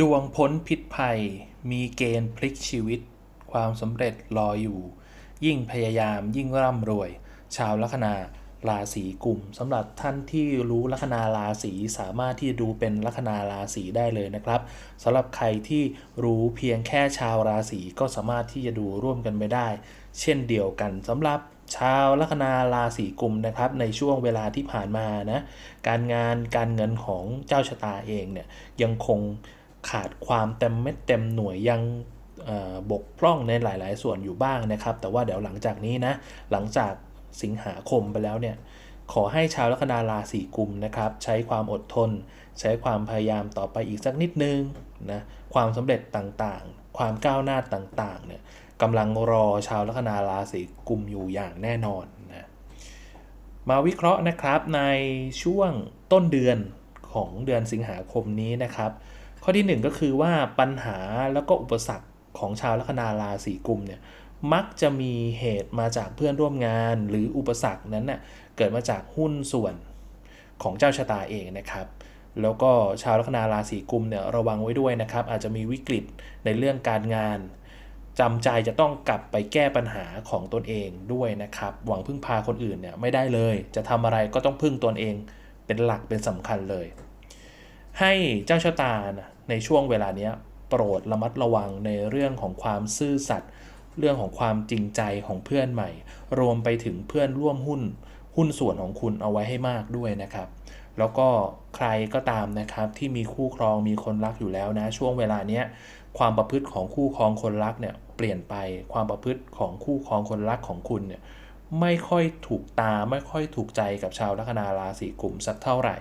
ดวงพ้นพิษภัย มีเกณฑ์พลิกชีวิต ความสำเร็จรออยู่ ยิ่งพยายามยิ่งร่ำรวย ชาวลัคนาราศีกุมสำหรับท่านที่รู้ลัคนาราศีสามารถที่จะดูเป็นลัคนาราศีได้เลยนะครับสำหรับใครที่รู้เพียงแค่ชาวราศีก็สามารถที่จะดูร่วมกันไปได้ เช่นเดียวกันสำหรับชาวลัคนาราศีกุมนะครับในช่วงเวลาที่ผ่านมานะการงานการเงินของเจ้าชะตาเองเนี่ยยังคง ขาดความเต็มเม็ดเต็มหน่วยยังบกพร่องในหลาย ๆ ส่วนอยู่บ้างนะครับ แต่ว่าเดี๋ยวหลังจากนี้นะ หลังจากสิงหาคมไปแล้วเนี่ย ขอให้ชาวลัคนาราศีกุมนะครับ ใช้ความอดทน ใช้ความพยายามต่อไปอีกสักนิดนึงนะ ความสำเร็จต่าง ๆ ความก้าวหน้าต่าง ๆ เนี่ยกำลังรอชาวลัคนาราศีกุมอยู่อย่างแน่นอนนะ มาวิเคราะห์นะครับในช่วงต้นเดือนของเดือนสิงหาคมนี้นะครับ ข้อที่ 1 ก็คือว่าปัญหาแล้วก็อุปสรรคของชาวลัคนาราศีกุมเนี่ยมักจะมีเหตุมาจากเพื่อนร่วมงาน หรืออุปสรรคนั้นน่ะเกิดมาจากหุ้นส่วนของเจ้าชะตาเองนะครับแล้วก็ชาวลัคนาราศีกุมเนี่ยระวังไว้ด้วยนะครับ อาจจะมีวิกฤตในเรื่องการงานจำใจจะต้องกลับไปแก้ปัญหาของตนเองด้วยนะครับ หวังพึ่งพาคนอื่นเนี่ยไม่ได้เลย จะทำอะไรก็ต้องพึ่งตนเองเป็นหลักเป็นสำคัญเลย ให้เจ้าชะตา ในช่วงเวลานี้โปรดระมัดระวังในเรื่องของความซื่อสัตย์เรื่องของความจริงใจของเพื่อนใหม่ รวมไปถึงเพื่อนร่วมหุ้น หุ้นส่วนของคุณเอาไว้ให้มากด้วยนะครับ แล้วก็ใครก็ตามนะครับที่มีคู่ครองมีคนรักอยู่แล้วนะ ช่วงเวลาเนี้ยความประพฤติของคู่ครองคนรักเนี่ยเปลี่ยนไปความประพฤติของคู่ครองคนรักของคุณเนี่ยไม่ค่อยถูกตาไม่ค่อยถูกใจกับชาวลัคนาราศีกุมสักเท่าไหร่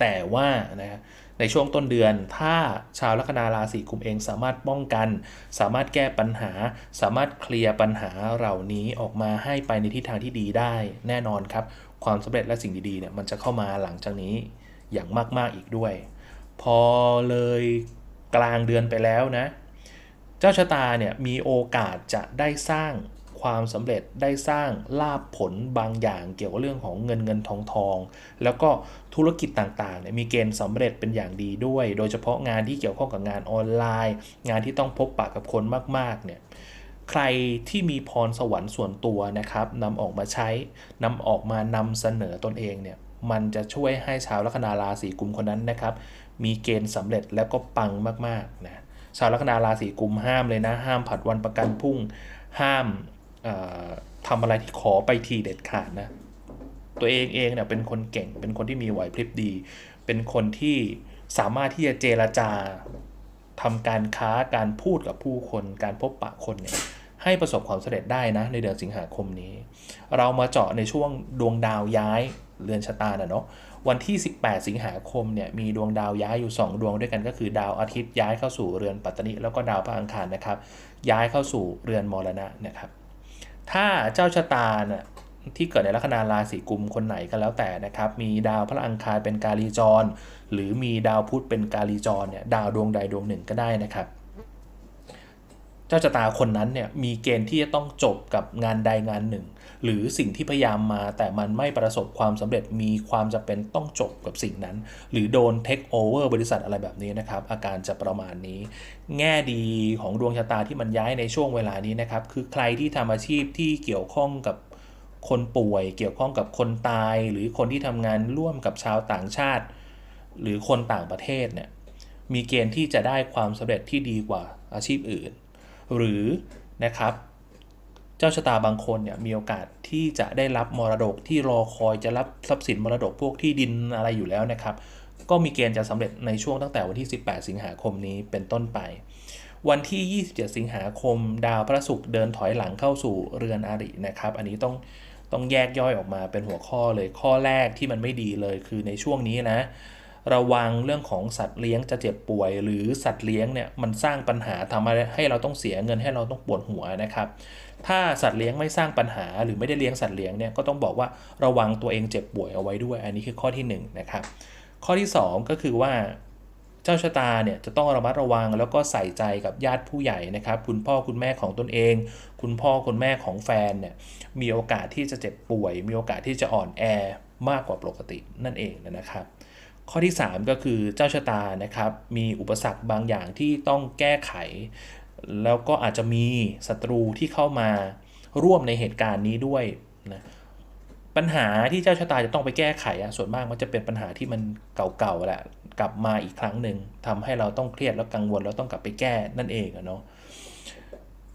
แต่ว่านะในช่วงต้นเดือน ถ้าชาวลัคนาราศีกุมเองสามารถป้องกัน สามารถแก้ปัญหา สามารถเคลียร์ปัญหาเหล่านี้ออกมาให้ไปในทิศทางที่ดีได้ แน่นอนครับ ความสำเร็จและสิ่งดีๆเนี่ยมันจะเข้ามาหลังจากนี้อย่างมากๆอีกด้วย พอเลยกลางเดือนไปแล้วนะ เจ้าชะตาเนี่ยมีโอกาสจะได้สร้าง ความสำเร็จได้สร้างลาบผลบางอย่าง เกี่ยวกับเรื่องของเงินเงินทองทอง แล้วก็ธุรกิจต่างๆเนี่ยมีเกณฑ์สำเร็จเป็นอย่างดีด้วย โดยเฉพาะงานที่เกี่ยวข้องกับงานออนไลน์ งานที่ต้องพบปะกับคนมากๆเนี่ยใครที่มีพรสวรรค์ส่วนตัวนะครับนำออกมาใช้นำออกมานำเสนอตนเองเนี่ยมันจะช่วยให้ชาวลัคนาราศีกุมคนนั้นนะครับ มีเกณฑ์สำเร็จแล้วก็ปังมากๆนะชาวลัคนาราศีกุมห้ามเลยนะ ห้ามผัดวันประกันพุ่ง ห้าม ทำอะไรที่ขอไปทีเด็ดขาดนะ ตัวเองเองเนี่ยเป็นคนเก่ง เป็นคนที่มีไหวพริบดี เป็นคนที่สามารถที่จะเจรจาทำการค้าการพูดกับผู้คน การพบปะคนเนี่ยให้ประสบความสำเร็จได้นะในเดือนสิงหาคมนี้ เรามาเจาะในช่วงดวงดาวย้ายเรือนชะตานะเนาะวันที่ 18 สิงหาคมเนี่ยมีดวงดาวย้ายอยู่ 2 ดวงด้วยกันก็คือดาวอาทิตย์ย้ายเข้าสู่เรือนปัตตนิแล้วก็ดาวพระอังคารนะครับ ย้ายเข้าสู่เรือนมรณะนะครับ ถ้าเจ้าชะตาน่ะที่เกิดในลัคนาราศีกุมคนไหนก็แล้วแต่นะครับ มีดาวพระอังคารเป็นกาลีจร หรือมีดาวพุธเป็นกาลีจรเนี่ยดาวดวงใดดวงหนึ่งก็ได้นะครับ เจ้าชะตาคนนั้นเนี่ยมีเกณฑ์ที่จะต้องจบกับงานใดงานหนึ่ง หรือสิ่งที่พยายามมาแต่มันไม่ประสบความสำเร็จมีความจำเป็นต้องจบกับสิ่งนั้น หรือโดนเทคโอเวอร์บริษัทอะไรแบบนี้นะครับ อาการจะประมาณนี้ แง่ดีของดวงชะตาที่มันย้ายในช่วงเวลานี้นะครับ คือใครที่ทำอาชีพที่เกี่ยวข้องกับคนป่วย เกี่ยวข้องกับคนตาย หรือคนที่ทำงานร่วมกับชาวต่างชาติ หรือคนต่างประเทศเนี่ยมีเกณฑ์ที่จะได้ความสำเร็จที่ดีกว่าอาชีพอื่น หรือนะครับเจ้าชะตาบางคนเนี่ยมีโอกาสที่จะได้รับมรดกที่รอคอยจะรับทรัพย์สินมรดกพวกที่ดินอะไรอยู่แล้วนะครับ ก็มีเกณฑ์จะสำเร็จในช่วงตั้งแต่วันที่ 18 สิงหาคมนี้เป็นต้นไป วันที่ 27 สิงหาคม ดาวพระศุกร์เดินถอยหลังเข้าสู่เรือนอารินะครับ อันนี้ต้องต้องแยกย่อยออกมาเป็นหัวข้อเลยข้อแรกที่มันไม่ดีเลยคือในช่วงนี้นะ ระวังเรื่องของสัตว์เลี้ยงจะเจ็บป่วย หรือสัตว์เลี้ยงเนี่ยมันสร้างปัญหาทำให้เราต้องเสียเงินให้เราต้องปวดหัวนะครับ ถ้าสัตว์เลี้ยงไม่สร้างปัญหา หรือไม่ได้เลี้ยงสัตว์เลี้ยงเนี่ยก็ต้องบอกว่าระวังตัวเองเจ็บป่วยเอาไว้ด้วย อันนี้คือข้อที่1นนะครับข้อที่ 2 ก็คือว่าเจ้าชะตาเนี่ยจะต้องระมัดระวังแล้วก็ใส่ใจกับญาติผู้ใหญ่นะครับ คุณพ่อคุณแม่ของตนเอง คุณพ่อคุณแม่ของแฟนเนี่ยมีโอกาสที่จะเจ็บป่วย มีโอกาสที่จะอ่อนแอมากกว่าปกตินั่นเองนะครับ ข้อที่ 3 ก็คือเจ้าชะตานะครับ มีอุปสรรคบางอย่างที่ต้องแก้ไข แล้วก็อาจจะมีศัตรูที่เข้ามาร่วมในเหตุการณ์นี้ด้วยนะปัญหาที่เจ้าชะตาจะต้องไปแก้ไขอะส่วนมากมันจะเป็นปัญหาที่มันเก่าๆแหละกลับมาอีกครั้งหนึ่งทำให้เราต้องเครียดแล้วกังวลแล้วต้องกลับไปแก้นั่นเองอะเนาะ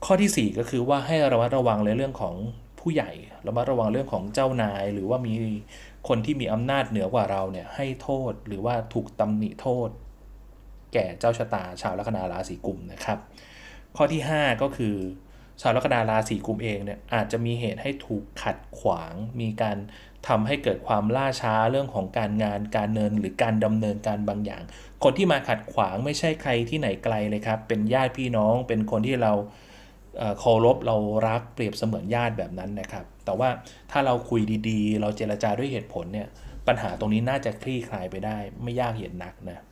ข้อทีสี่ 4 ก็คือว่าให้ระมัดระวังในเรื่องของ ผู้ใหญ่ระมัดระวังเรื่องของเจ้านาย หรือว่ามีคนที่มีอำนาจเหนือกว่าเราเนี่ยให้โทษหรือว่าถูกตำหนิโทษ แก่เจ้าชะตาชาวลัคนาราศีกุมนะครับ ข้อที่ 5 ก็คือ ชาวลัคนาราศีกุมเองเนี่ยอาจจะมีเหตุให้ถูกขัดขวาง มีการทำให้เกิดความล่าช้าเรื่องของการงานการเนินหรือการดำเนินการบางอย่าง คนที่มาขัดขวางไม่ใช่ใครที่ไหนไกลเลยครับ เป็นญาติพี่น้องเป็นคนที่เรา เอ่อเคารพเรารักเปรียบเสมือนญาติแบบนั้นนะครับ แต่ว่าถ้าเราคุยดีๆ เราเจรจาด้วยเหตุผลเนี่ยปัญหาตรงนี้น่าจะคลี่คลายไปได้ ไม่ยากเย็นนักนะ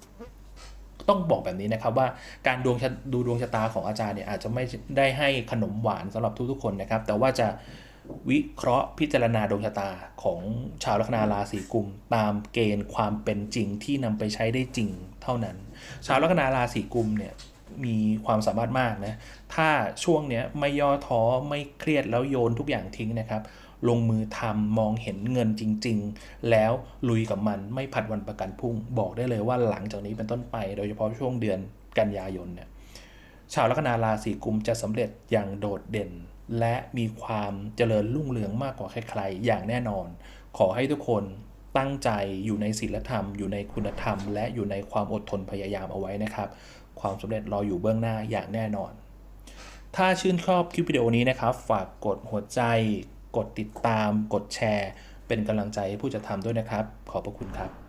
ต้องบอกแบบนี้นะครับว่าการดวงดูดวงชะตาของอาจารย์เนี่ยอาจจะไม่ได้ให้ขนมหวานสำหรับทุกๆคนนะครับ แต่ว่าจะวิเคราะห์พิจารณาดวงชะตาของชาวลัคนาราศีกุม ตามเกณฑ์ความเป็นจริงที่นำไปใช้ได้จริงเท่านั้น ชาวลัคนาราศีกุมเนี่ย มีความสามารถมากนะ ถ้าช่วงเนี้ยไม่ย่อท้อไม่เครียดแล้วโยนทุกอย่างทิ้งนะครับ ลงมือทำมองเห็นเงินจริง ๆ แล้วลุยกับมันไม่ผัดวันประกันพรุ่ง บอกได้เลยว่าหลังจากนี้เป็นต้นไป โดยเฉพาะช่วงเดือนกันยายนเนี่ยชาวลัคนาราศีกุมจะสำเร็จอย่างโดดเด่น และมีความเจริญรุ่งเรืองมากกว่าใครๆอย่างแน่นอน ขอให้ทุกคน ตั้งใจอยู่ในศีลธรรม อยู่ในคุณธรรม และอยู่ในความอดทนพยายามเอาไว้นะครับ ความสำเร็จรออยู่เบื้องหน้าอย่างแน่นอน ถ้าชื่นชอบคลิปวิดีโอนี้นะครับ ฝากกดหัวใจ กดติดตาม กดแชร์ เป็นกำลังใจให้ผู้จะทำด้วยนะครับ ขอบพระคุณครับ